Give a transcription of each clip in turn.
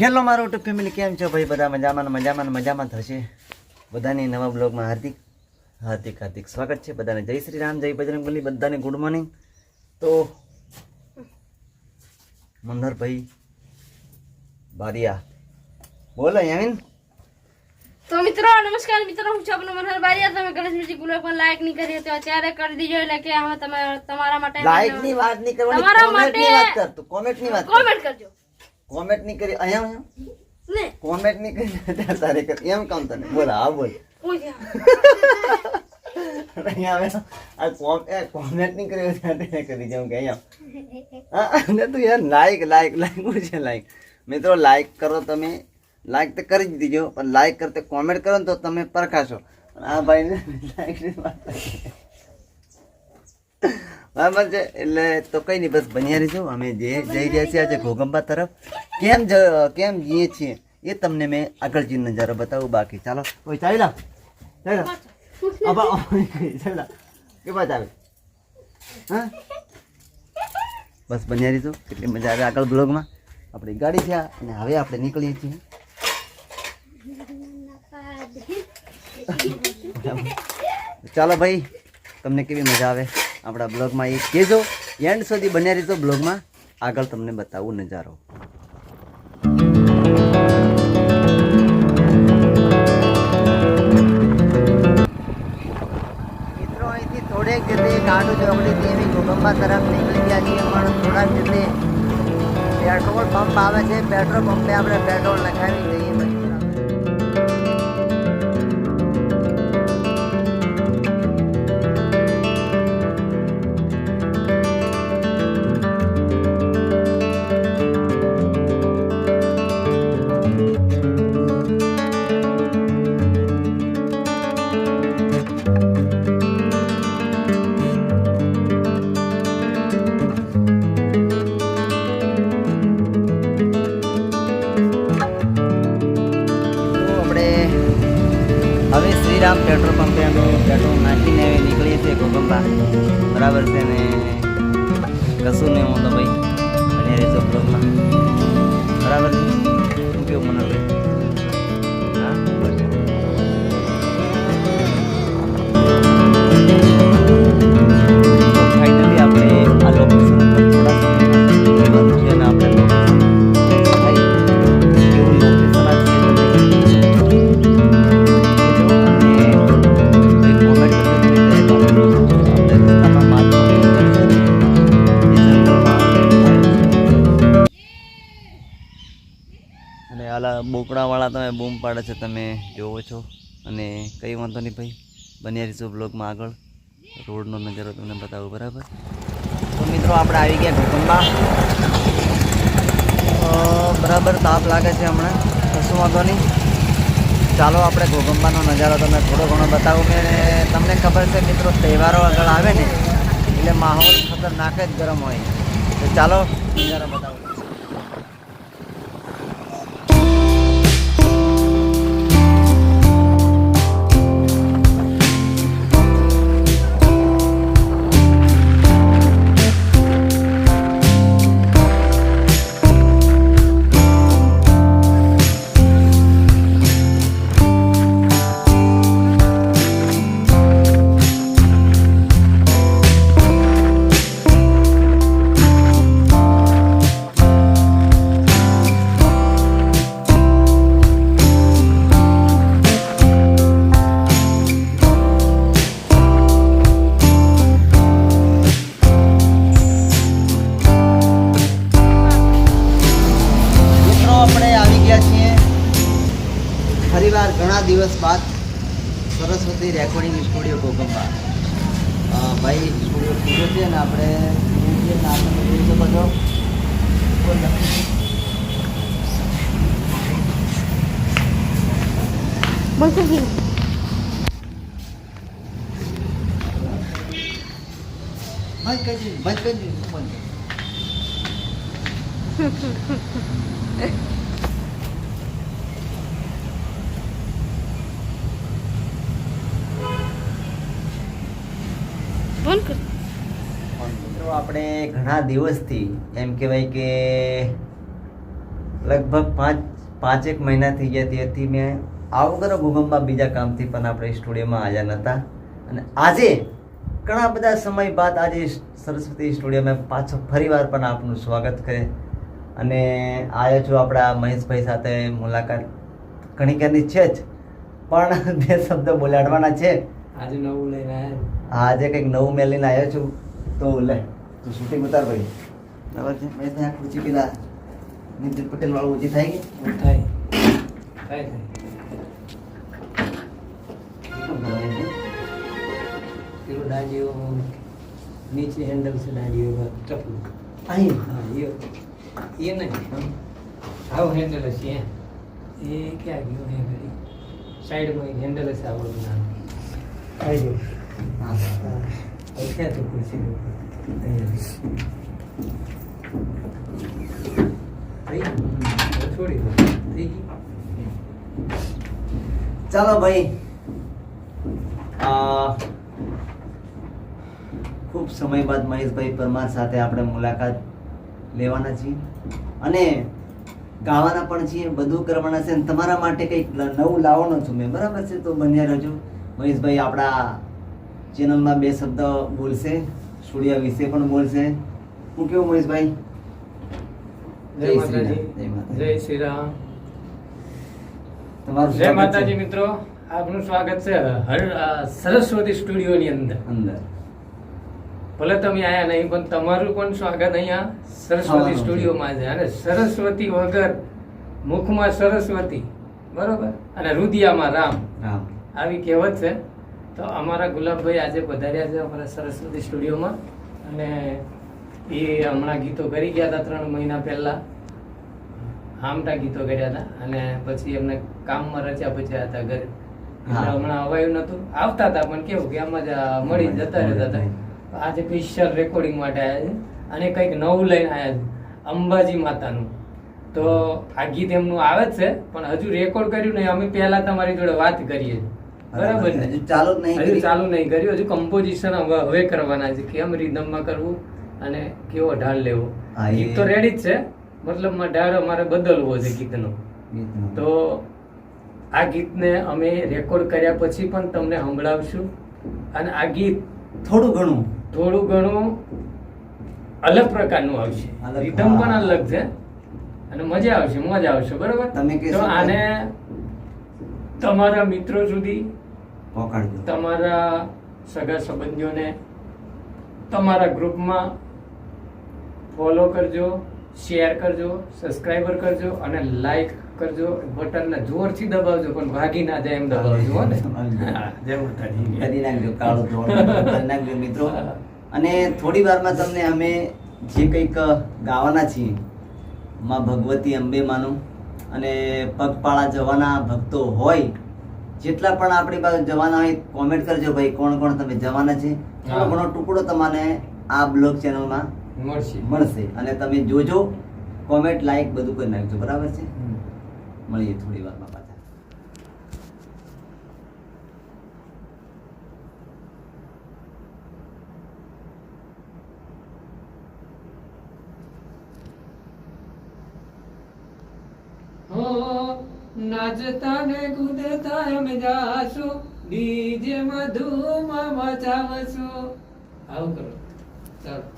Hello મારો YouTube family કેમ છો ભાઈ? બધા મજામાં મજામાં મજામાં થશે. બધાની નવા બ્લોગમાં હાર્દિક હાર્દિક હાર્દિક સ્વાગત છે. બધાને જય શ્રી રામ જય બજરંગબલી બધાને ગુડ મોર્નિંગ તો મનહરભાઈ બારિયા બોલો યામીન તો મિત્રો નમસ્કાર મિત્રો હું છું મનહર બારિયા. તમે ગણેશ મ્યુઝિક બ્લોગ પણ લાઈક નહીં કરી તો અત્યારે કરી દીજો. એટલે કે હવે તમે તમારા માટે લાઈકની વાત નહીં કરવાની તમારા ની માટે- વાત કર તું કોમેન્ટની વાત કોમેન્ટ કરજો. કોમેન્ટ નહીં કરી અહીંયા અહીંયા કોમેન્ટ નહીં કરી તારે કર. એમ કામ તને. બોલ હા બોલ. અહીંયા આવે આ કોમ એ કોમેન્ટ નહીં કર્યો ત્યારે કરી જાઉં કે અહીંયા. હા અને તું યાર લાઈક લાઈક લાઈક શું છે લાઈક મિત્રો લાઈક કરો તમે. લાઈક તો કરી જ દીજો પણ લાઈક કરતે કોમેન્ટ કરો ને તો તમે પરખાશો. આ ભાઈને લાઈકની વાત બરાબર છે એટલે તો કઈ નહીં બસ બન્યા રહીશું અમે જે જઈ રહ્યા છીએ આજે ઘોગંબા તરફ. કેમ કેમ જઈએ છીએ? એ તમને મેં આગળ જે નજારો બતાવું બાકી. ચાલો. કોઈ ચાલી લાવ ચાલી લાવ ચાલી આવે. હા? બસ બન્યા રહીશું કેટલી મજા આવે આગળ બ્લોગમાં. આપણી ગાડી છે અને હવે આપણે નીકળીએ છીએ. ચાલો ભાઈ, તમને કેવી મજા આવે? આપણા બ્લોગમાં એ કહેજો. એન્ડ સુધી બન્યા રહીજો બ્લોગમાં. આગળ તમને બતાવું નજારો. થોડેક જતે કાંડુ ચોકડીથી એવી ગોગંબા તરફ નીકળી ગયા છીએ થોડાક જતે પેટ્રોલ પંપ આવે છે, પેટ્રોલ પંપે આપણે પેટ્રોલ નખાવી દઈએ પછી શ્રીરામ પેટ્રોલ પંપે અમે પેટ્રોલ નાખીને નીકળીએ છીએ ગોગંબા બરાબર છે ને? કશું નહીં હું તો ભાઈ અને બ્લોગમાં બરાબર કેવું મને અને આલા બોકડાવાળા તમે બૂમ પાડે છે, તમે જોવો છો. અને કંઈ વાંધો નહીં ભાઈ, બન્યા રહીશું બ્લોગમાં આગળ. રોડનો નજારો તમને બતાવું, બરાબર? તો મિત્રો, આપણે આવી ગયા ભૂકંબા બરાબર તાપ લાગે છે હમણાં કશું વાંધો નહીં. ચાલો આપણે ઘોગંબાનો નજારો તમને થોડો ઘણો બતાવું. મેં તમને ખબર છે, મિત્રો, તહેવારો આગળ આવે ને, એટલે માહોલ ખતરનાક જ ગરમ હોય. તો ચાલો, નજારો બતાવું. સરસ્વતી રેકોર્ડિંગ સ્ટુડિયો કોકમ્બા ભાઈ સ્ટુડિયો સ્ટુડિયો છે અને આપણે ને આપણે જોઈ શકો છો નહીં. બંધ કરી બંધ કરી ફોન કર. મિત્રો, આપણે ઘણા દિવસથી એમ કહેવાય કે લગભગ પાંચ, પાંચેક મહિના થઈ ગયા ત્યારથી મેં આવગર ભૂકંપમાં બીજા કામથી પણ આપણે સ્ટુડિયોમાં હાજર નહોતા. અને આજે ઘણા બધા સમય બાદ આજે સરસ્વતી સ્ટુડિયોમાં પાછો ફરીવાર પણ આપનું સ્વાગત કરે. અને આવ્યો છું આપણા મહેશભાઈ સાથે મુલાકાત. ઘણી ઘણી છે જ, પણ બે શબ્દ બોલાડવાના છે. આજે નવું લઈને આવ્યા આજે કંઈક નવું મેં લઈને આવ્યો છું. તો લે તું શૂટિંગ ઉતાર ભાઈ. બરાબર છે. મેં ત્યાં ખુરશી પેલા નીતિન પટેલ વાળું ઊંચી થાય કે? થાય થાય છે? પેલો ડાળીઓ નીચે હેન્ડલ છે ડાળીઓ ટપલું. અહીં? હા એ એ નહીં. આવું હેન્ડલ હશે એમ. એ ક્યાં ગયું હે ઘડી સાઈડમાં હેન્ડલ હશે આવડું નાનું આવી ગયું તો ખુરશી છોડી દો થઈ ચાલો ભાઈ આ ખૂબ સમય બાદ મહેશભાઈ પરમાર સાથે આપણે મુલાકાત લેવાના છીએ. અને ગાવાના પણ છીએ બધું કરવાના છે તમારા માટે કંઈક નવું લાવવાનું છું મેં. બરાબર છે? તો બન્યા રહેજો. મહેશભાઈ આપણા ચેનલમાં બે શબ્દ બોલશે સ્ટુડિયો વિશે પણ બોલશે. હું કેવું મહેશભાઈ? જય શ્રી જય જય શ્રી રામ. તમારું જય માતાજી મિત્રો. આપનું સ્વાગત છે હર સરસ્વતી સ્ટુડિયોની અંદર. અંદર. ભલે તમે આયા નહીં પણ તમારું પણ સ્વાગત અહીંયા સરસ્વતી. સ્ટુડિયોમાં છે. અને સરસ્વતી વગર મુખમાં સરસ્વતી. બરોબર? અને રુદિયામાં રામ. રામ. આવી કહેવત છે. તો અમારા ગુલાબભાઈ આજે પધાર્યા છે અમારા સરસ્વતી સ્ટુડિયોમાં. અને એ હમણાં ગીતો કરી ગયા હતા ત્રણ મહિના પહેલા. હામટા ગીતો કર્યા હતા. અને પછી એમને કામમાં રચ્યા પછી હતા ઘરે. હમણાં અવાયું નતું આવતા હતા પણ કેવું કે આમાં જ મળી જતા રહેતા હતા. આજે સ્પેશિયલ રેકોર્ડિંગ માટે આવ્યા છે. અને કંઈક નવું લઈને આવ્યા છે. અંબાજી માતાનું. તો આ ગીત એમનું આવે જ છે પણ હજુ રેકોર્ડ કર્યું નહીં. અમે પહેલા તમારી જોડે વાત કરીએ. છીએ. બરાબર ને? હજુ ચાલુ જ નહીં હજુ ચાલુ નહીં કર્યું. હજુ કમ્પોઝિશન હવે કરવાના છે. કેમ રિધમમાં કરવું અને કેવો ઢાળ લેવો? ગીત તો રેડી જ છે. મતલબ ઢાળ અમારે બદલવો છે ગીતનો. તો આ ગીતને અમે રેકોર્ડ કર્યા પછી પણ તમને સંભળાવશું. અને આ ગીત થોડું ઘણું. થોડું ઘણું અલગ પ્રકારનું આવશે. રિધમ પણ અલગ છે. અને મજા આવશે મજા આવશે બરાબર? તમે તો. આને તમારા મિત્રો સુધી તમારા સગા સંબંધીઓને તમારા ગ્રુપમાં ફોલો કરજો શેર કરજો સબસ્ક્રાઈબર કરજો અને લાઈક કરજો. બટનને જોરથી દબાવજો પણ ભાગી ના જાય એમ દબાવજો હો ને. હા, કરી નાખજો કાળો ધોળો નાખજો મિત્રો. અને થોડી વારમાં તમને અમે જે કંઈક ગાવાના છીએ માં ભગવતી અંબે માનું અને પગપાળા જવાના ભક્તો હોય જેટલા પણ આપણી પાસે જવાના હોય કોમેન્ટ કરજો ભાઈ કોણ કોણ તમે જવાના છે. થોડો ઘણો ટુકડો તમને આ બ્લોગ ચેનલમાં મળશે. મળશે. અને તમે જોજો કોમેન્ટ લાઈક બધું કરી નાખજો. બરાબર છે? મળીએ થોડી વારમાં પાછા. હો. નાચતા ને કૂદતા અમે જાશું ડીજે મધુમાં મચાવશો. આવું કરો. ચાલો.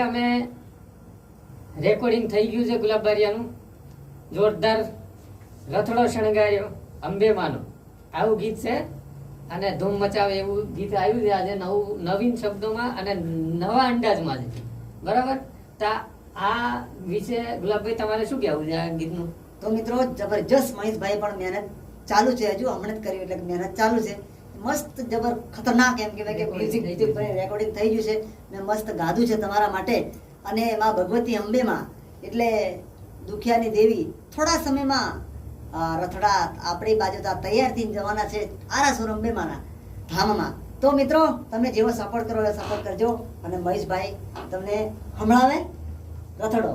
અમે રેકોર્ડિંગ થઈ ગયું છે ગુલાબબારિયાનું જોરદાર રથડો શણગાર્યો. અંબેમાનો આવું ગીત છે અને ધૂમ મચાવે એવું ગીત આવ્યું છે આજે નવું, નવીન શબ્દોમાં અને નવા અંદાજમાં છે. બરાબર? તો આ વિશે ગુલાબભાઈ, તમારે શું કહેવું છે આ ગીતનું? તો મિત્રો, જબરજસ્ત મહેશભાઈ પણ મહેનત ચાલુ છે હજુ. હમણાં જ કર્યું એટલે મહેનત ચાલુ છે. મસ્ત જબર ખતરનાક એમ કહેવાય કે મ્યુઝિક રેકોર્ડિંગ થઈ ગયું છે. મેં મસ્ત ગાધું છે તમારા માટે. અને એમાં ભગવતી અંબેમાં એટલે દુખિયાની દેવી થોડા સમયમાં રથડા આપણી બાજુ તો તૈયાર થઈને જવાના છે આરાસુર અંબેમાના ધામમાં. તો મિત્રો તમે જેવો સપોર્ટ કરો એ સપોર્ટ કરજો. અને મહેશભાઈ તમને હમણાવે રથડો.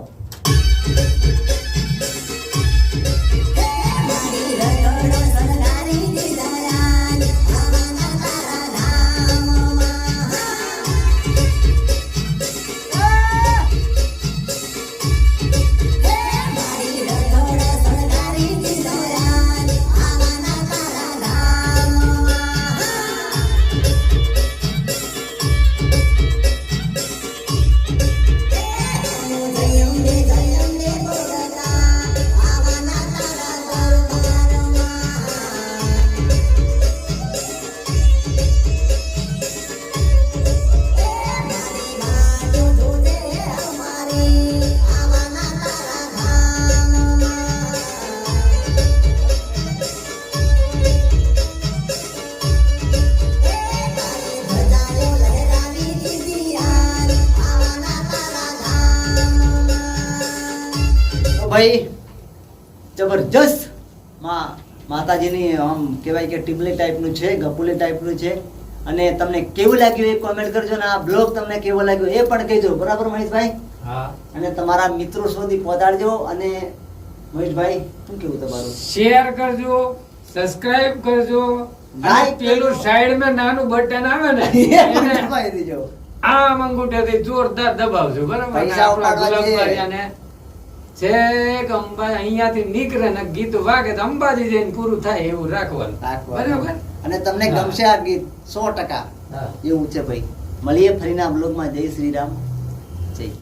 ભાઈ જબરજસ્તમાં માતાજીની આમ કહેવાય કે ટીબલી ટાઈપનું છે ગપુલી ટાઈપનું છે. અને તમને કેવું લાગ્યું એ કોમેન્ટ કરજો ને આ બ્લોગ તમને કેવો લાગ્યો એ પણ કહેજો. બરાબર મહેશભાઈ? હા. અને તમારા મિત્રો સુધી પહોંચાડજો અને મહેશભાઈ શું કેવું તમારું? શેર કરજો સબસ્ક્રાઇબ કરજો. લાઈક પેલું સાઈડમાં નાનું બટન આવે ને એને દબાવી દેજો. આમ અંગૂઠેથી જોરદાર દબાવજો. બરાબર? પૈસા ઉપાડવા છેક અંબા અહીંયાથી નીકળે ને ગીત વાગે તો અંબાજી જઈને પૂરું થાય એવું રાખવાનું. બરાબર? અને તમને ગમશે આ ગીત સો ટકા. એવું છે ભાઈ. મળીએ ફરીના બ્લોગમાં. જય શ્રી રામ